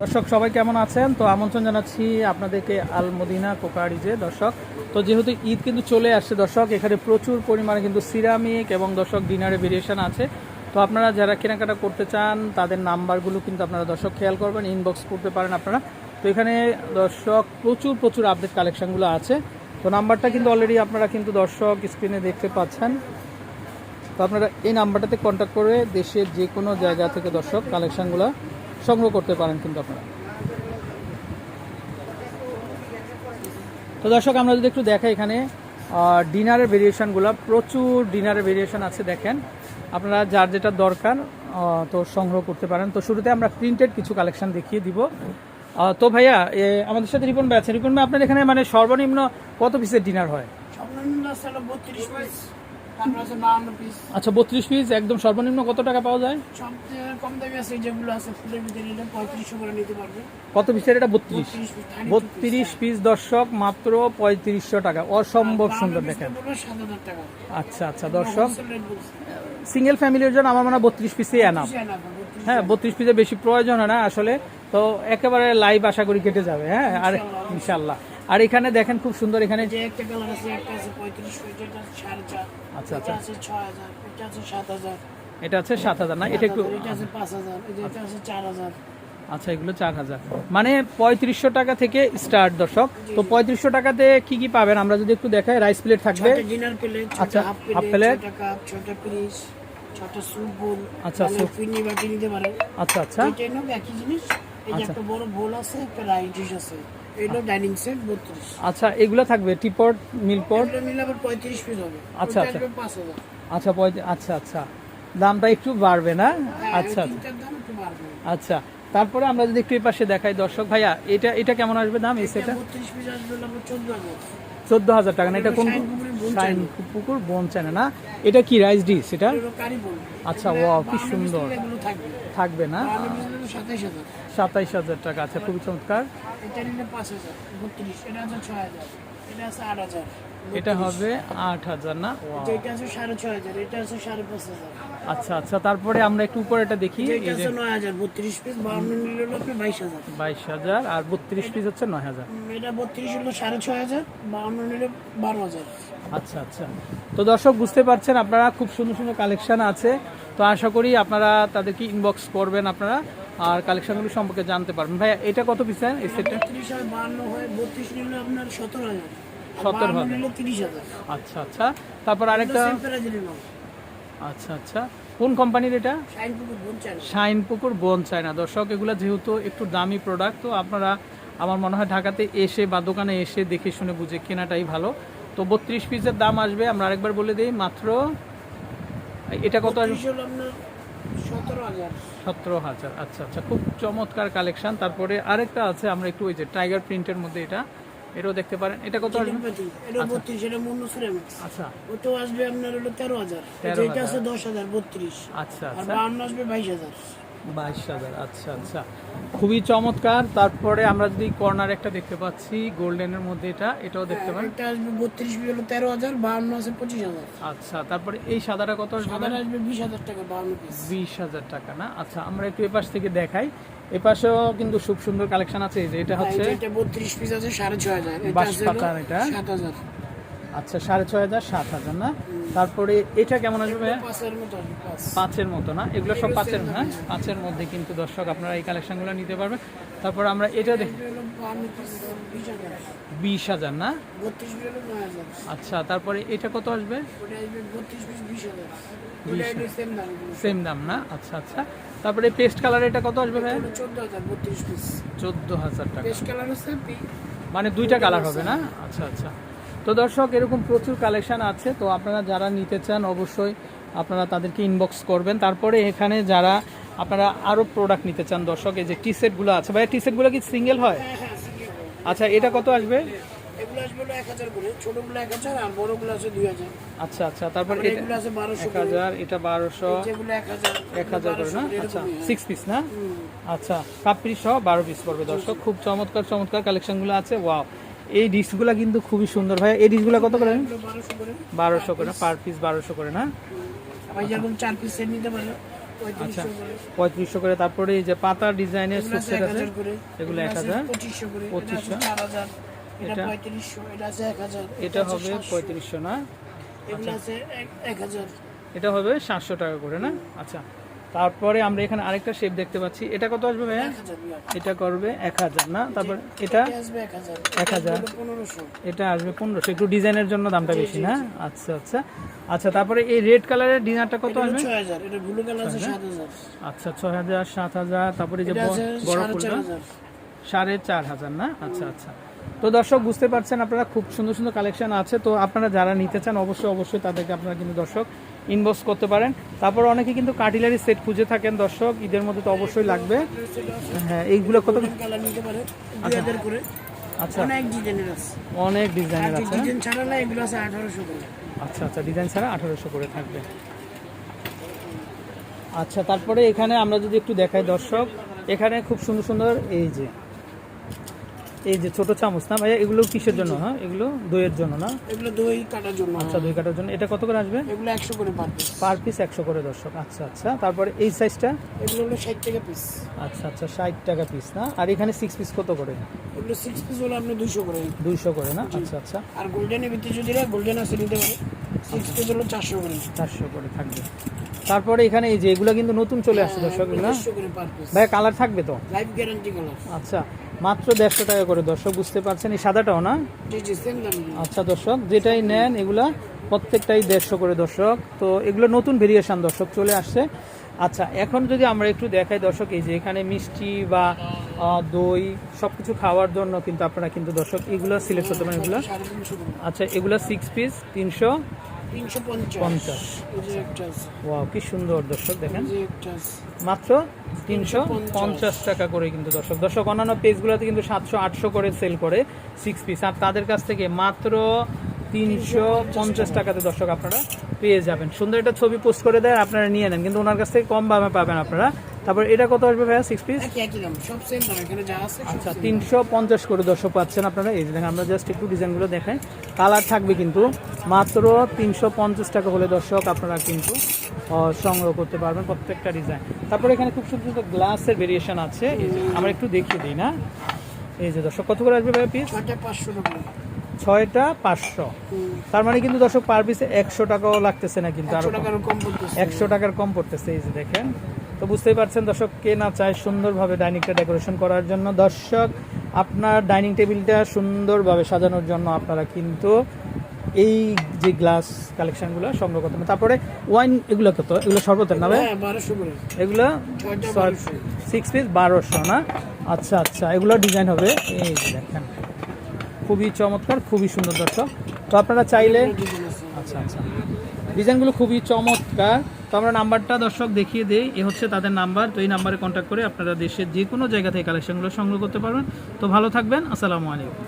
দর্শক, সবাই কেমন আছেন? তো আমন্ত্রণ জানাচ্ছি আপনাদেরকে আল মদিনা কোকারিজে, দর্শক। তো যেহেতু ঈদ কিন্তু চলে আসছে, দর্শক, এখানে প্রচুর পরিমাণে কিন্তু সিরামিক এবং, দর্শক ডিনারে ভেরিয়েশন আছে। তো আপনারা যারা কেনাকাটা করতে চান, তাদের নাম্বারগুলো কিন্তু আপনারা, দর্শক, খেয়াল করবেন ইনবক্স করতে পারেন আপনারা। তো এখানে, দর্শক, প্রচুর প্রচুর আপডেট কালেকশনগুলো আছে। তো নাম্বারটা কিন্তু অলরেডি আপনারা কিন্তু, দর্শক স্ক্রিনে দেখতে পাচ্ছেন। তো আপনারা এই নাম্বারটাতে কন্ট্যাক্ট করে দেশের যে কোনো জায়গা থেকে, দর্শক কালেকশনগুলো সংগ্রহ করতে পারেন কিন্তু আপনারা। তো দর্শক, আমরা যদি একটু দেখাই এখানে ডিনারের ভেরিয়েশনগুলো প্রচুর ডিনারের ভেরিয়েশন আছে দেখেন। আপনারা যার যেটা দরকার তো সংগ্রহ করতে পারেন। তো শুরুতে আমরা প্রিন্টেড কিছু কালেকশন দেখিয়ে দিব। তো ভাইয়া আমাদের সাথে রিপন ভাই আছে। রিপন ভাই, আপনার এখানে মানে সর্বনিম্ন কত পিসের ডিনার হয়? আচ্ছা বত্রিশ পিস একদম সর্বনিম্ন কত টাকা পাওয়া যায়? সবচেয়ে কম দামি আছে যেগুলো আছে ফুলের ভিতরে নিলে পঁয়ত্রিশশো করে নিতে পারবে। কত পিসের এটা বত্রিশ। বত্রিশ পিস দর্শক মাত্র পঁয়ত্রিশশো টাকা। অসম্ভব সুন্দর দেখেন। আচ্ছা আচ্ছা দর্শক। সিঙ্গেল ফ্যামিলির জন্য আমার মনে হয় বত্রিশ পিসে এনাফ বুঝে না, বত্রিশ হ্যাঁ বত্রিশ পিসের বেশি প্রয়োজন হয় না আসলে তো একেবারে লাইভ আশা করি কেটে যাবে হ্যাঁ আর ইনশাল্লাহ। আর এখানে দেখেন খুব সুন্দর এখানে যে একটা কালার আছে একটা আছে পঁয়ত্রিশশো এটা আচ্ছা, আচ্ছা। আছে ছয় হাজার এটা আছে সাত হাজার। এটা আছে সাত হাজার না? এটা একটু এটা আছে পাঁচ হাজার এই যে এটা আছে চার হাজার। আচ্ছা এগুলো চার হাজার। মানে পঁয়ত্রিশশো টাকা থেকে স্টার্ট দর্শক। তো পঁয়ত্রিশশো টাকাতে কি কি পাবেন? আমরা যদি একটু দেখাই রাইস প্লেট থাকবে। প্লেট আচ্ছা, হাফ প্লেট plate। ছটা পিস ছটা স্যুপ বোল আচ্ছা, নিতে পারে আচ্ছা আচ্ছা। যে আচ্ছা। একটা বড় বোল আছে একটা রাইস ডিশ আছে। এটা ডাইনিং সেট বত্রিশ। আচ্ছা এগুলো থাকবে টিপট মিলপট? এটা আবার পঁয়ত্রিশ পিস হবে। আচ্ছা, আচ্ছা। আসবে পাঁচ হাজার। আচ্ছা পঁয়ত্রিশ আচ্ছা আচ্ছা। দামটা একটু বাড়বে না? হ্যাঁ, আচ্ছা আচ্ছা। দাম একটু বাড়বে। আচ্ছা তারপরে আমরা যদি একটু এই পাশে দেখাই দর্শক ভাইয়া এটা এটা কেমন আসবে দাম এই সেটা বত্রিশ পিস আসবে হলো আপনার চোদ্দ হাজার টাকা না এটা কোন শাইন পুকুর বোন চায়না। না? এটা কি রাইস ডিশ এটা? আচ্ছা ওয়াও কি সুন্দর। থাকবে। না? সাতাইশ হাজার। টাকা আচ্ছা খুবই চমৎকার। এটা হবে আট হাজার না? এটা আছে সাড়ে ছয় হাজার এটা আছে সাড়ে পাঁচ হাজার। আচ্ছা আচ্ছা তারপরে আমরা একটু উপরে এটা দেখি। এটা এই যে আছে নয় হাজার বত্রিশ পিস বাহান্ন নিলে বাইশ হাজার। বাইশ হাজার আর বত্রিশ পিস হচ্ছে নয় হাজার। এটা বত্রিশ হলো সাড়ে ছয় হাজার বাহান্ন নিলে বারো হাজার। আচ্ছা আচ্ছা। তো দর্শক বুঝতে পারছেন আপনারা খুব সুন্দর সুন্দর কালেকশন আছে। তো আশা করি আপনারা তাদেরকে ইনবক্স করবেন আপনারা আর কালেকশনগুলো সম্পর্কে জানতে পারবেন। ভাই এটা কত পিস এই সেটটা হয় নিলে আপনার সতেরো হাজার। আচ্ছা আচ্ছা। তারপর আরেকটা আচ্ছা আচ্ছা। কোন কোম্পানির এটা? শাইন পুকুর বোন চায়না। দর্শক এগুলো যেহেতু একটু দামি প্রোডাক্ট তো আপনারা আমার মনে হয় ঢাকাতে এসে বা দোকানে এসে দেখে শুনে বুঝে কেনাটাই ভালো। তো বত্রিশ পিসের দাম আসবে আমরা আরেকবার বলে দিই মাত্র এটা কত আসবে সতেরো হাজার। আচ্ছা আচ্ছা। খুব চমৎকার কালেকশন তারপরে আরেকটা আছে আমরা একটু ওই যে টাইগার প্রিন্টের মধ্যে এটা। এটাও দেখতে পারেন। এটা কত আসবে? এটা বত্রিশ এটা মুন্ন সিরামিক্স আচ্ছা। ওটাও আসবে আপনার হলো তেরো হাজার। 13,000 যেটা আছে দশ হাজার বত্রিশ। আচ্ছা আর আচ্ছা। বাহান্ন আসবে বাইশ হাজার। বাইশ হাজার আচ্ছা আচ্ছা। খুবই চমৎকার। তারপরে আমরা যদি কর্নার একটা দেখতে পাচ্ছি গোল্ডেনের মধ্যে এটা এটাও দেখতে পারেন। এটা আসবে বত্রিশ হলো তেরো হাজার বাহান্ন আছে পঁচিশ হাজার। আচ্ছা তারপরে এই সাদাটা কত আসবে সাদার আসবে বিশ হাজার টাকা বাহান্ন বিশ হাজার টাকা না? আচ্ছা আমরা একটু এপাশ থেকে দেখাই। এপাশেও কিন্তু খুব সুন্দর কালেকশন আছে যে এটা হচ্ছে এটা বত্রিশ পিস আছে সাড়ে ছয় হাজার। এটা বাঁশ আছে এটা? সাত হাজার। আচ্ছা সাড়ে ছয় হাজার সাত হাজার না? তারপরে এটা কেমন আসবে? পাঁচের মতো পাঁচের মতো না? এগুলো সব পাঁচের হ্যাঁ? পাঁচের মধ্যে কিন্তু দর্শক আপনারা এই কালেকশনগুলো নিতে পারবেন। তারপর আমরা এটা দেখ। বিশ হাজার। না? আচ্ছা তারপরে এটা কত আসবে? সেম দাম। না? আচ্ছা আচ্ছা। তারপরে পেস্ট কালার এটা কত আসবে ভাই? চোদ্দ হাজার টাকা। মানে দুইটা কালার হবে না? আচ্ছা আচ্ছা। তো দর্শক এরকম প্রচুর কালেকশন আছে। তো আপনারা যারা নিতে চান অবশ্যই আপনারা তাদেরকে ইনবক্স করবেন। তারপরে এখানে যারা আপনারা আরও প্রোডাক্ট নিতে চান দর্শক এই যে টি সেটগুলো আছে। ভাই টি সেটগুলো কি সিঙ্গেল হয়? হ্যাঁ হ্যাঁ। আচ্ছা এটা কত আসবে? আচ্ছা আচ্ছা তারপর এটা বারোশো এক হাজার এটা বারোশো এক হাজার করে না? আচ্ছা। সিক্স পিস না? আচ্ছা পিস সহ বারো পিস পড়বে দর্শক। খুব চমৎকার চমৎকার কালেকশনগুলো আছে। ওয়াও এই ডিশগুলো কিন্তু খুবই সুন্দর। ভাই এই ডিশগুলো কত করে? বারোশো করে। পার পিস বারোশো করে না? আবার চার পিস সেট নিতে পারে। করে। পঁয়ত্রিশশো করে। তারপরে এই যে পাতা ডিজাইনের এগুলো আছে এগুলো এক হাজার পঁচিশশো এটা আছে 2500 চার হাজার। এটা হবে পঁয়ত্রিশশো না? হাজার। এটা হবে সাতশো টাকা করে না? আচ্ছা। তারপরে আমরা এখানে আরেকটা শেপ দেখতে পাচ্ছি। এটা কত আসবে ভাইয়া। এটা করবে এক হাজার না? তারপর এটা এক হাজার। এটা আসবে পনেরোশো। একটু ডিজাইনের জন্য দামটা বেশি না? আচ্ছা আচ্ছা। আচ্ছা তারপরে এই রেড কালারের ডিনারটা কত আসবে? আচ্ছা ছয় হাজার সাত হাজার। তারপরে যে বড় ফুলটা সাড়ে চার হাজার না? আচ্ছা আচ্ছা। তো দর্শক বুঝতে পারছেন আপনারা খুব সুন্দর সুন্দর কালেকশন আছে। তো আপনারা যারা নিতে চান অবশ্যই অবশ্যই তাদেরকে আপনারা কিন্তু দর্শক ইনবক্স করতে পারেন। তারপর অনেকে কিন্তু কাটিলারি সেট খুঁজে থাকেন দর্শক ঈদের মধ্যে তো অবশ্যই লাগবে। হ্যাঁ এইগুলো কত? করে। আচ্ছা। অনেক ডিজাইনের আছে। অনেক ডিজাইনের আছে ডিজাইন ছাড়া না এগুলো আছে আঠারোশো করে। আচ্ছা আচ্ছা ডিজাইন ছাড়া আঠারোশো করে থাকবে। আচ্ছা তারপরে এখানে আমরা যদি একটু দেখাই দর্শক এখানে খুব সুন্দর সুন্দর এই যে এই যে ছোট চামচ না ভাইয়া? এগুলো কিসের জন্য হ্যাঁ? এগুলো দইয়ের জন্য না? এগুলো দই কাটার জন্য আচ্ছা দই কাটার জন্য। এটা কত করে আসবে? এগুলো একশো করে পার পিস পার পিস একশো করে দর্শক। আচ্ছা আচ্ছা। তারপরে এই সাইজটা এগুলো হলো ষাট টাকা পিস আচ্ছা আচ্ছা ষাট টাকা পিস না? আর এখানে সিক্স পিস কত করে? এগুলো সিক্স পিস হলো আপনি দুইশো করে। দুইশো করে না? আচ্ছা আচ্ছা। আর গোল্ডেনের ভিত্তি যদি গোল্ডেন আছে নিতে পারে সিক্স পিস হলো চারশো করে। চারশো করে থাকবে। তারপরে এখানে এই যে এগুলো কিন্তু নতুন চলে আসছে দর্শক করে পার পিস ভাই কালার থাকবে তো? লাইফ গ্যারান্টি কালার আচ্ছা। মাত্র দেড়শো টাকা করে দর্শক বুঝতে পারছেন এই সাদাটাও না? আচ্ছা দর্শক যেটাই নেন এগুলা প্রত্যেকটাই দেড়শো করে দর্শক। তো এগুলো নতুন ভেরিয়েশন দর্শক চলে আসছে। আচ্ছা এখন যদি আমরা একটু দেখাই দর্শক এই যে এখানে মিষ্টি বা দই সব কিছু খাওয়ার জন্য কিন্তু আপনারা কিন্তু দর্শক এগুলো সিলেক্ট করতে পারেন এগুলো। আচ্ছা এগুলো সিক্স পিস তিনশো। তিনশো পঞ্চাশ। ওয়াও কি সুন্দর দর্শক দেখেন। মাত্র তিনশো পঞ্চাশ। টাকা করে কিন্তু দর্শক। দর্শক অন্যান্য পেজগুলোতে কিন্তু সাতশো আটশো করে সেল করে সিক্স পিস আর তাদের কাছ থেকে মাত্র তিনশো পঞ্চাশ টাকাতে দর্শক আপনারা পেয়ে যাবেন। সুন্দর একটা ছবি পোস্ট করে দেয় আপনারা নিয়ে নেন। কিন্তু ওনার কাছ থেকে কম দামে পাবেন আপনারা তারপর এটা কত আসবে ভাইয়া? সিক্স পিস আচ্ছা তিনশো পঞ্চাশ করে দর্শক পাচ্ছেন আপনারা। এই যে দেখেন আমরা জাস্ট একটু ডিজাইনগুলো দেখাই। কালার থাকবে কিন্তু মাত্র তিনশো পঞ্চাশ টাকা হলে দর্শক আপনারা কিন্তু সংগ্রহ করতে পারবেন প্রত্যেকটা ডিজাইন তারপরে এখানে খুব সুন্দর সুন্দর গ্লাসের ভেরিয়েশন আছে। আমরা একটু দেখিয়ে দিই না। এই যে দর্শক কত করে আসবে ভাইয়া পিস পাঁচশো টাকা। ছয়টা পাঁচশো। তার মানে কিন্তু দর্শক পার পিসে একশো টাকাও লাগতেছে না কিন্তু আরও একশো টাকার কম পড়তেছে এই যে দেখেন। তো বুঝতেই পারছেন দর্শক কে না চায় সুন্দরভাবে ডাইনিংটা ডেকোরেশন করার জন্য। দর্শক আপনার ডাইনিং টেবিলটা সুন্দরভাবে সাজানোর জন্য আপনারা কিন্তু এই যে গ্লাস কালেকশনগুলো সংগ্রহ করতে তারপরে ওয়াইন এগুলো কত? এগুলো শরবতের না? হ্যাঁ এগুলো সিক্স পিস বারোশো। না? আচ্ছা আচ্ছা এগুলো ডিজাইন হবে। এই দেখেন খুবই চমৎকার খুবই সুন্দর দর্শক। তো আপনারা চাইলে আচ্ছা আচ্ছা। ডিজাইনগুলো খুবই চমৎকার। তো আমরা নাম্বারটা দর্শক দেখিয়ে দিই। এ হচ্ছে তাদের নাম্বার। তো এই নাম্বারে কন্ট্যাক্ট করে আপনারা দেশের যে কোনো জায়গা থেকে কালেকশনগুলো সংগ্রহ করতে পারবেন। তো ভালো থাকবেন। আসসালামু আলাইকুম।